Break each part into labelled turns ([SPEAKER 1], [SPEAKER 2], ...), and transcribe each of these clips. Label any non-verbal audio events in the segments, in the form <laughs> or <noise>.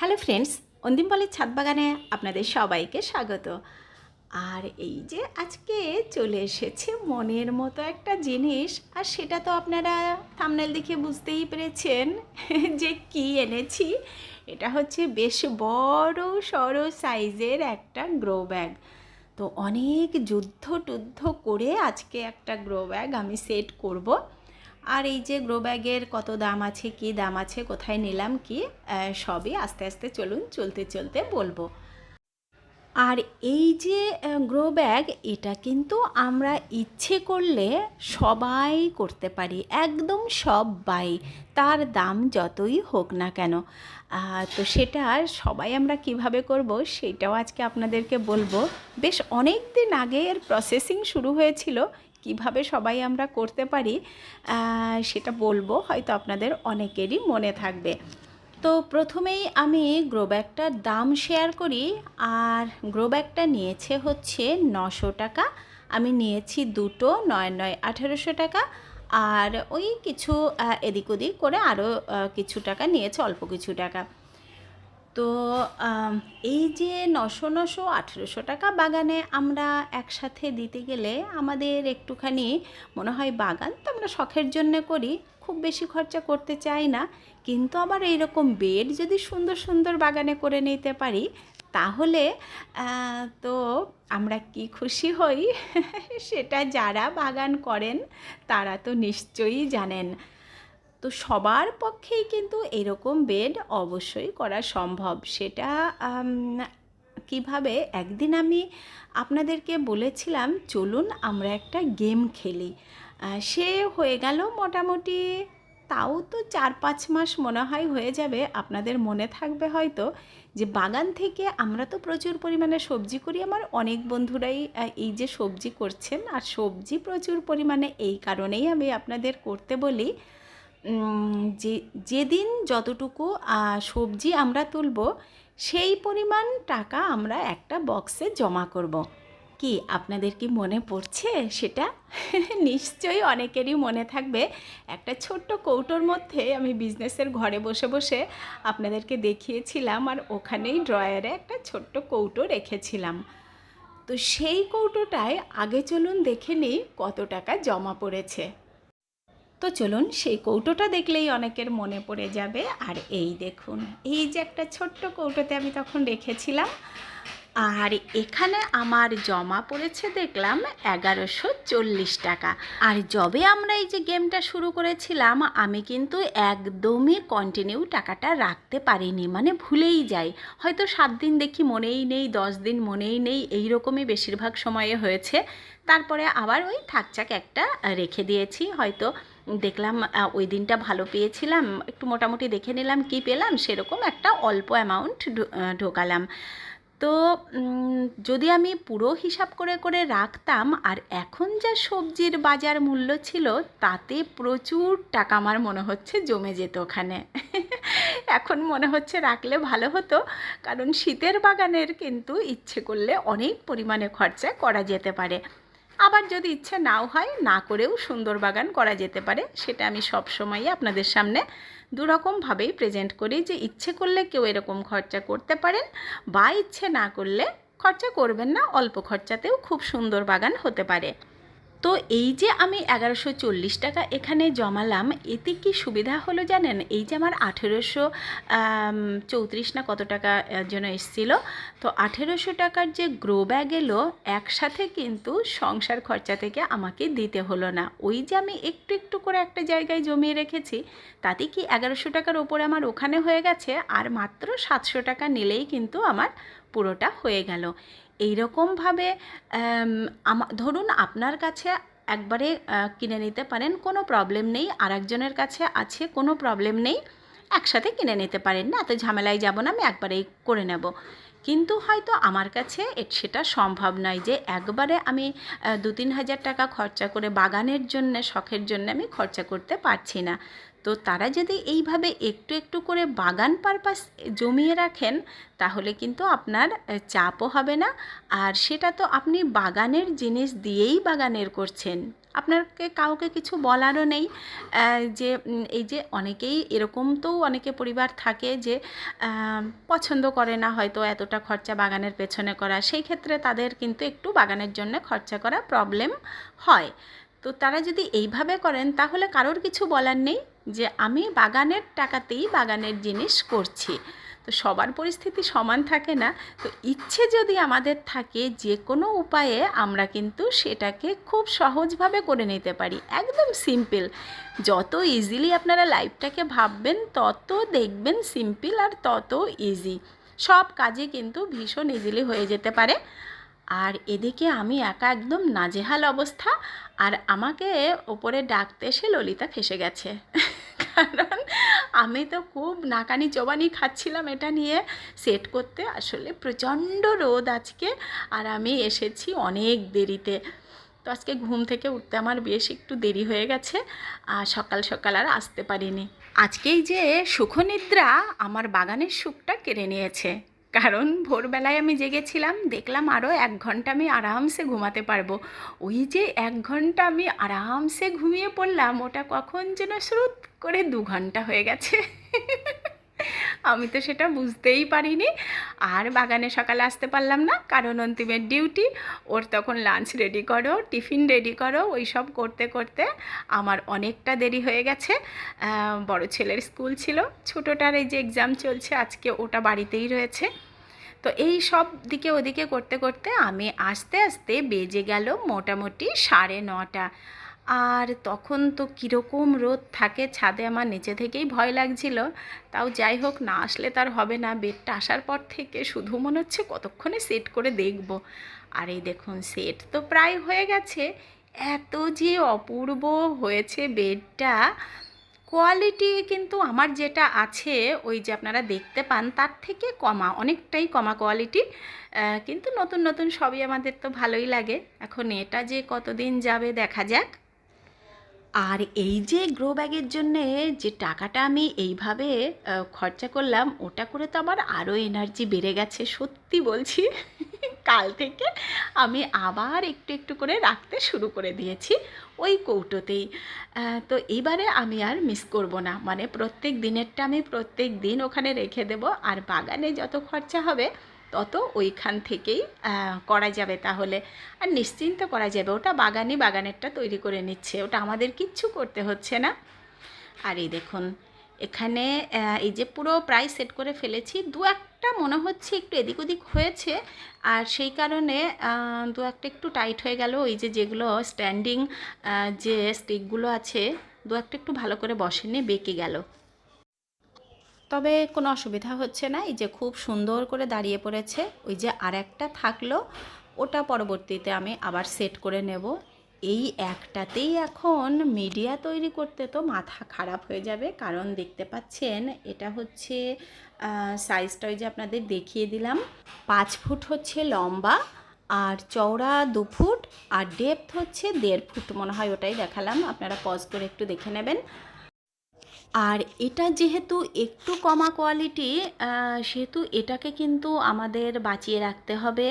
[SPEAKER 1] Hello friends, অন্তিমপালের ছাদ বাগানে আপনাদের সবাইকে স্বাগত। আর এই যে আজকে চলে এসেছে মনের মতো একটা জিনিস, আর সেটা তো আপনারা থামনেল দেখে বুঝতেই পেরেছেন <laughs> যে কি এনেছি। এটা হচ্ছে বেশ বড় সড়ো সাইজের একটা গ্রো ব্যাগ তো অনেক যুদ্ধ টুদ্ধ করে আজকে একটা গ্রো ব্যাগ আমি সেট করব। আর এই যে গ্রো ব্যাগের কত দাম আছে, কি দাম আছে, কোথায় নিলাম, কি সবই আস্তে আস্তে চলুন, চলতে চলতে বলব। আর এই যে গ্রো ব্যাগ, এটা কিন্তু আমরা ইচ্ছে করলে সবাই করতে পারি, একদম সবাই, তার দাম যতই হোক না কেন। তো সেটা সবাই আমরা কীভাবে করব, সেটাও আজকে আপনাদেরকে বলব। বেশ অনেক দিন আগে এর প্রসেসিং শুরু হয়েছিল কীভাবে সবাই আমরা করতে পারি সেটা বলব, হয়তো আপনাদের অনেকেরই মনে থাকবে। তো প্রথমেই আমি গ্রো ব্যাগটার দাম শেয়ার করি, আর গ্রো ব্যাগটা নিয়েছে হচ্ছে নশো টাকা। আমি নিয়েছি দুটো, নয় নয় আঠেরোশো টাকা, আর ওই কিছু এদিক ওদিক করে আরও কিছু টাকা নিয়েছে, অল্প কিছু টাকা। তো এই যে নশো নশো আঠেরোশো টাকা বাগানে আমরা একসাথে দিতে গেলে আমাদের একটুখানি মনে হয় বাগান তো আমরা শখের জন্য করি, খুব বেশি খরচা করতে চাই না। কিন্তু আবার এইরকম বেড যদি সুন্দর সুন্দর বাগানে করে নিতে পারি, তাহলে তো আমরা কি খুশি হই? <laughs> সেটা যারা বাগান করেন, তারা তো নিশ্চয়ই জানেন। তো সবার পক্ষেই কিন্তু এরকম বেড অবশ্যই করা সম্ভব। সেটা কীভাবে? একদিন আমি আপনাদেরকে বলেছিলাম, চলুন আমরা একটা গেম খেলি। সে হয়ে গেল মোটামুটি, তাও তো চার পাঁচ মাস মনে হয় হয়ে যাবে, আপনাদের মনে থাকবে হয়তো, যে বাগান থেকে আমরা তো প্রচুর পরিমাণে সবজি করি, আমার অনেক বন্ধুরাই এই যে সবজি করছেন, আর সবজি প্রচুর পরিমাণে এই কারণেই আমি আপনাদের করতে বলি। যে, যেদিন যতটুকু সবজি আমরা তুলব, সেই পরিমাণ টাকা আমরা একটা বক্সে জমা করব। কি আপনাদের কি মনে পড়ছে সেটা? <laughs> নিশ্চয়ই অনেকেরই মনে থাকবে। একটা ছোট্ট কৌটোর মধ্যে আমি বিজনেসের ঘরে বসে বসে আপনাদেরকে দেখিয়েছিলাম আর ওখানেই ড্রয়ারে একটা ছোট্ট কৌটো রেখেছিলাম। তো সেই কৌটোটায় আগে চলুন দেখে নিই কত টাকা জমা পড়েছে। তো চলুন সেই কৌটোটা দেখলেই অনেকের মনে পড়ে যাবে। আর এই দেখুন, এই যে একটা ছোট্ট কৌটোতে আমি তখন রেখেছিলাম। আর এখানে আমার জমা পড়েছে দেখলাম এগারোশো চল্লিশ টাকা। আর যবে আমরা এই যে গেমটা শুরু করেছিলাম, আমি কিন্তু একদমই কন্টিনিউ টাকাটা রাখতে পারিনি মানে ভুলেই যাই। হয়তো সাত দিন দেখি মনেই নেই, দশ দিন মনেই নেই এই রকমই বেশিরভাগ সময়ে হয়েছে। তারপরে আবার ওই থাকচাক একটা রেখে দিয়েছি, হয়তো দেখলাম ওই দিনটা ভালো পেয়েছিলাম। একটু মোটামুটি দেখে নিলাম কি পেলাম, সেরকম একটা অল্প অ্যামাউন্ট ঢোকালাম। তো যদি আমি পুরো হিসাব করে করে রাখতাম, আর এখন যা সবজির বাজার মূল্য ছিল, তাতে প্রচুর টাকা আমার মনে হচ্ছে জমে যেত ওখানে। <laughs> এখন মনে হচ্ছে রাখলে ভালো হতো, কারণ শীতের বাগানের কিন্তু ইচ্ছে করলে অনেক পরিমাণে খরচা করা যেতে পারে। আবার যদি ইচ্ছে নাও হয়, না করেও সুন্দর বাগান করা যেতে পারে, সেটা আমি সব সময়ই আপনাদের সামনে দুরকমভাবেই প্রেজেন্ট করি যে ইচ্ছে করলে কেউ এরকম খরচা করতে পারেন বা ইচ্ছে না করলে খরচা করবেন না, অল্প খরচাতেও খুব সুন্দর বাগান হতে পারে। তো এই যে আমি এগারোশো চল্লিশ টাকা এখানে জমালাম, এতে কি সুবিধা হলো জানেন? এই যে আমার আঠেরোশো চৌত্রিশ না কত টাকা যেন এসেছিল, তো আঠেরোশো টাকার যে গ্রো ব্যাগ এলো, একসাথে কিন্তু সংসার খরচা থেকে আমাকে দিতে হলো না। ওই যে আমি একটু একটু করে একটা জায়গায় জমিয়ে রেখেছি, তাতে কি এগারোশো টাকার ওপরে আমার ওখানে হয়ে গেছে, আর মাত্র সাতশো টাকা নিলেই কিন্তু আমার পুরোটা হয়ে গেল। এইরকমভাবে ধরুন আপনার কাছে একবারে কিনে নিতে পারেন, কোনো প্রবলেম নেই। আর একজনের কাছে আছে, কোনো প্রবলেম নেই। একসাথে কিনে নিতে পারেন না, এত ঝামেলায় যাব না, আমি একবারেই করে নেব। কিন্তু হয়তো আমার কাছে সেটা সম্ভব নয় যে একবারে আমি দু তিন হাজার টাকা খরচা করে বাগানের জন্য, শখের জন্য আমি খরচা করতে পারছি না। তো তারা যদি এইভাবে একটু একটু করে বাগান পারপাস জমিয়ে রাখেন, তাহলে কিন্তু আপনার চাপও হবে না। আর সেটা তো আপনি বাগানের জিনিস দিয়েই বাগানের করছেন। আপনাকে কাউকে কিছু বলারও নেই। যে এই যে অনেকেই এরকম তো অনেকে পরিবার থাকে যে পছন্দ করে না হয়তো এতটা খরচা বাগানের পেছনে করা। সেই ক্ষেত্রে তাদের কিন্তু একটু বাগানের জন্য খরচা করা প্রবলেম হয়। তো তারা যদি এইভাবে করেন, তাহলে কারোর কিছু বলার নেই যে আমি বাগানের টাকাতেই বাগানের জিনিস করছি। তো সবার পরিস্থিতি সমান থাকে না। তো ইচ্ছে যদি আমাদের থাকে, যে কোনো উপায়ে আমরা কিন্তু সেটাকে খুব সহজভাবে করে নিতে পারি। একদম সিম্পল। যত ইজিলি আপনারা লাইফটাকে ভাববেন, তত দেখবেন সিম্পল আর তত ইজি সব কাজে কিন্তু ভীষণ ইজিলি হয়ে যেতে পারে। আর এদিকে আমি একা একদম নাজেহাল অবস্থা। আর আমাকে ওপরে ডাকতে এসে ললিতা ফেসে গেছে। <laughs> কারণ আমি তো খুব নাকানি চোবানি খাচ্ছিলাম এটা নিয়ে। সেট করতে আসলে প্রচণ্ড রোদ আজকে। আর আমি এসেছি অনেক দেরিতে। তো আজকে ঘুম থেকে উঠতে আমার বেশ একটু দেরি হয়ে গেছে। আর সকাল সকাল আর আসতে পারিনি। আজকেই যে সুখনিদ্রা আমার বাগানের সুখটা কেড়ে নিয়েছে। কারণ ভোরবেলায় আমি জেগেছিলাম, দেখলাম আরও এক ঘণ্টা আমি আরামসে ঘুমাতে পারব। ওই যে এক ঘণ্টা আমি আরামসে ঘুমিয়ে পড়লাম, ওটা কখন যেন স্রোত করে দু ঘণ্টা হয়ে গেছে। আমি তো সেটা বুঝতেই পারিনি। আর বাগানে সকালে আসতে পারলাম না, কারণ অন্তিমের ডিউটি ওর তখন লাঞ্চ রেডি করো, টিফিন রেডি করো ওই সব করতে করতে আমার অনেকটা দেরি হয়ে গেছে। বড় ছেলের স্কুল ছিল, ছোটোটার এই যে এক্সাম চলছে, আজকে ওটা বাড়িতেই রয়েছে। তো এই সব দিকে ওদিকে করতে করতে আমি আস্তে আস্তে বেজে গেল মোটামুটি সাড়ে নটা। আর তখন তো কীরকম রোদ থাকে ছাদে আমার নিচে থেকেই ভয় লাগছিল। তাও যাই হোক, না আসলে তার হবে না। বেডটা আসার পর থেকে শুধু মনে হচ্ছে কতক্ষণে সেট করে দেখব। আর এই দেখুন, সেট তো প্রায় হয়ে গেছে। এত যে অপূর্ব হয়েছে বেডটা, কোয়ালিটি কিন্তু আমার যেটা আছে, ওই যে আপনারা দেখতে পান, তার থেকে কমা, অনেকটাই কমা কোয়ালিটি। কিন্তু নতুন নতুন সবই আমাদের তো ভালোই লাগে। এখন এটা যে কতদিন যাবে দেখা যাক। আর এই যে গ্রো ব্যাগের জন্যে যে টাকাটা আমি এইভাবে খরচা করলাম, ওটা করে তো আমার আরও এনার্জি বেড়ে গেছে, সত্যি বলছি। <laughs> কাল থেকে আমি আবার একটু একটু করে রাখতে শুরু করে দিয়েছি ওই কৌটোতেই। তো এবারে আমি আর মিস করব না। মানে প্রত্যেক দিনেরটা আমি প্রত্যেক দিন ওখানে রেখে দেব। আর বাগানে যত খরচা হবে তত ওইখান থেকেই করা যাবে তাহলে। আর নিশ্চিন্ত করা যাবে, ওটা বাগানই বাগানেরটা তৈরি করে নিচ্ছে, ওটা আমাদের কিচ্ছু করতে হচ্ছে না। আর এই দেখুন, এখানে এই যে পুরো প্রায় সেট করে ফেলেছি, দু একটা মনে হচ্ছে একটু এদিক ওদিক হয়েছে, আর সেই কারণে দু একটা একটু টাইট হয়ে গেল, ওই যে যেগুলো স্ট্যান্ডিং যে স্টিকগুলো আছে, দু একটা একটু ভালো করে বসেনি, বেঁকে গেল। তবে কোনো অসুবিধা হচ্ছে না। এই যে খুব সুন্দর করে দাঁড়িয়ে পড়েছে, ওই যে আর একটা থাকল, ওটা পরবর্তীতে আমি আবার সেট করে নেব। এই একটাতেই এখন মিডিয়া তৈরি করতে তো মাথা খারাপ হয়ে যাবে, কারণ দেখতে পাচ্ছেন এটা হচ্ছে সাইজটা ওই যে আপনাদের দেখিয়ে দিলাম। পাঁচ ফুট হচ্ছে লম্বা, আর চওড়া দু ফুট, আর ডেপথ হচ্ছে দেড় ফুট মনে হয় ওটাই দেখালাম। আপনারা পজ করে একটু দেখে নেবেন। আর এটা যেহেতু একটু কমা কোয়ালিটি সেহেতু এটাকে কিন্তু আমাদের বাঁচিয়ে রাখতে হবে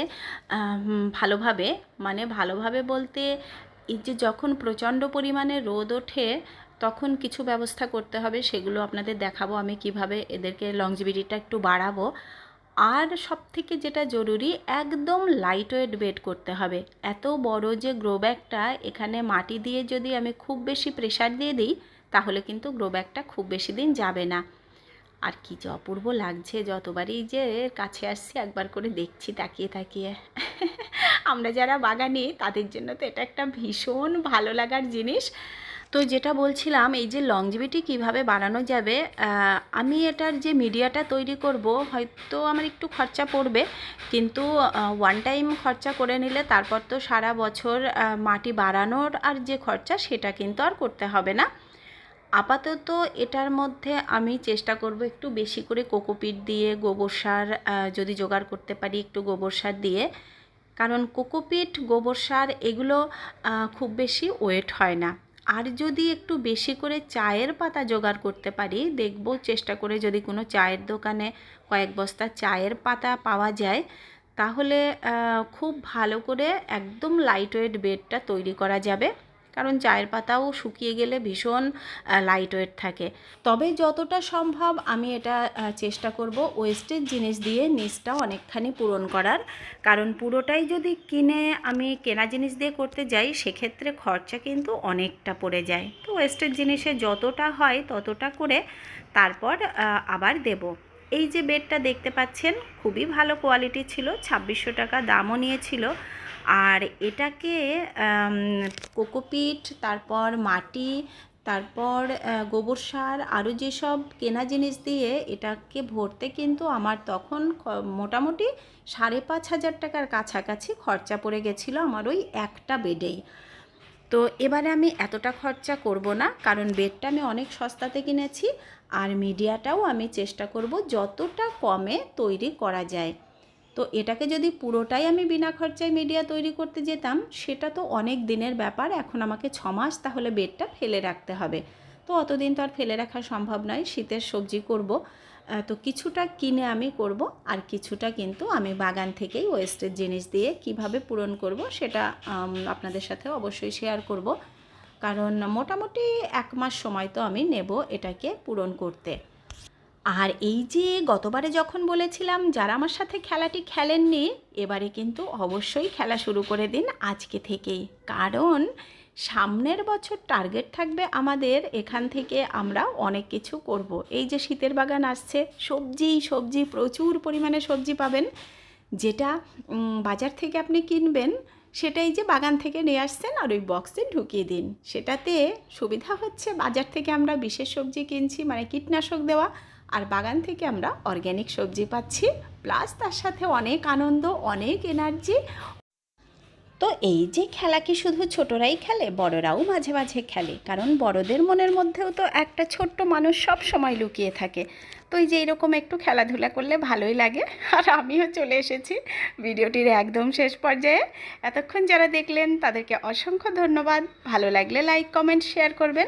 [SPEAKER 1] ভালোভাবে। মানে ভালোভাবে বলতে, এই যে যখন প্রচণ্ড পরিমাণে রোদ ওঠে, তখন কিছু ব্যবস্থা করতে হবে, সেগুলো আপনাদের দেখাবো আমি কীভাবে এদেরকে লংজিবিলিটিটা একটু বাড়াবো। আর সব থেকে যেটা জরুরি, একদম লাইট ওয়েট বেড করতে হবে। এত বড় যে গ্রো ব্যাগটা এখানে মাটি দিয়ে যদি আমি খুব বেশি প্রেশার দিয়ে দিই তাহলে কিন্তু গ্রো ব্যাগটা খুব বেশি দিন যাবে না। আর কি যে অপূর্ব লাগছে, যতবারই যে কাছে আসছি, একবার করে দেখছি, তাকিয়ে তাকিয়ে। আমরা যারা বাগানি, তাদের জন্য তো এটা একটা ভীষণ ভালো লাগার জিনিস। তো যেটা বলছিলাম, এই যে লংজিভিটি কীভাবে বাড়ানো যাবে আমি এটার যে মিডিয়াটা তৈরি করব, হয়তো আমার একটু খরচা পড়বে। কিন্তু ওয়ান টাইম খরচা করে নিলে তারপর তো সারা বছর মাটি বাড়ানোর আর যে খরচা, সেটা কিন্তু আর করতে হবে না। আপাতত এটার মধ্যে আমি চেষ্টা করব একটু বেশি করে কোকোপিট দিয়ে, গোবর সার যদি জোগাড় করতে পারি একটু গোবর সার দিয়ে। কারণ কোকোপিট গোবর সার এগুলো খুব বেশি ওয়েট হয় না। আর যদি একটু বেশি করে চায়ের পাতা জোগাড় করতে পারি, দেখব চেষ্টা করে যদি কোনো চায়ের দোকানে কয়েক বস্তা চায়ের পাতা পাওয়া যায়, তাহলে খুব ভালো করে একদম লাইট ওয়েট বেডটা তৈরি করা যাবে। কারণ চায়ের পাতাও শুকিয়ে গেলে ভীষণ লাইট ওয়েট থাকে। তবে যতটা সম্ভব আমি এটা চেষ্টা করব ওয়েস্টের জিনিস দিয়ে নিচটা অনেকখানি পূরণ করার। কারণ পুরোটাই যদি কিনে আমি কেনা জিনিস দিয়ে করতে যাই, সেক্ষেত্রে খরচা কিন্তু অনেকটা পড়ে যায়। তো ওয়েস্টের জিনিসে যতটা হয় ততটা করে তারপর আবার দেব। এই যে বেডটা দেখতে পাচ্ছেন, খুবই ভালো কোয়ালিটি ছিল, ছাব্বিশশো টাকা দামও নিয়েছিল। আর এটাকে কোকোপিট, তারপর মাটি, তারপর গোবর সার আরও যেসব কেনা জিনিস দিয়ে এটাকে ভরতে কিন্তু আমার তখন মোটামুটি সাড়ে পাঁচ হাজার টাকার কাছাকাছি খরচা পড়ে গেছিল আমার ওই একটা বেডেই। তো এবারে আমি এতটা খরচা করব না, কারণ বেডটা আমি অনেক সস্তাতে কিনেছি, আর মিডিয়াটাও আমি চেষ্টা করব যতটা কমে তৈরি করা যায়। তো এটাকে যদি পুরোটাই আমি বিনা খরচায় মিডিয়া তৈরি করতে যেতাম, সেটা তো অনেক দিনের ব্যাপার, এখন আমাকে ছ মাস, তাহলে বেডটা ফেলে রাখতে হবে। তো অতদিন তো আর ফেলে রাখা সম্ভব নয়, শীতের সবজি করব। তো কিছুটা কিনে আমি করব, আর কিছুটা কিন্তু আমি বাগান থেকেই ওয়েস্টের জিনিস দিয়ে কীভাবে পূরণ করব, সেটা আপনাদের সাথে অবশ্যই শেয়ার করব। কারণ মোটামুটি এক মাস সময় তো আমি নেব এটাকে পূরণ করতে। আর এই যে গতবারে যখন বলেছিলাম যারা আমার সাথে খেলাটি খেলেননি, এবারে কিন্তু অবশ্যই খেলা শুরু করে দিন আজকে থেকেই। কারণ সামনের বছর টার্গেট থাকবে আমাদের, এখান থেকে আমরা অনেক কিছু করব। এই যে শীতের বাগান আসছে, সবজি সবজি, প্রচুর পরিমাণে সবজি পাবেন। যেটা বাজার থেকে আপনি কিনবেন, সেটাই যে বাগান থেকে নিয়ে আসছেন আর ওই বক্সে ঢুকিয়ে দিন। সেটাতে সুবিধা হচ্ছে বাজার থেকে আমরা বিশেষ সবজি কিনছি মানে কীটনাশক দেওয়া। আর বাগান থেকে আমরা অর্গ্যানিক সবজি পাচ্ছি প্লাস তার সাথে অনেক আনন্দ, অনেক এনার্জি তো এই যে খেলা কি শুধু ছোটরাই খেলে, বড়রাও মাঝে মাঝে খেলে? কারণ বড়দের মনের মধ্যেও তো একটা ছোট্ট মানুষ সব সময় লুকিয়ে থাকে। তো এই যে এরকম একটু খেলাধুলা করলে ভালোই লাগে। আর আমিও চলে এসেছি ভিডিওটির একদম শেষ পর্যায়ে। এতক্ষণ যারা দেখলেন, তাদেরকে অসংখ্য ধন্যবাদ। ভালো লাগলে লাইক কমেন্ট শেয়ার করবেন।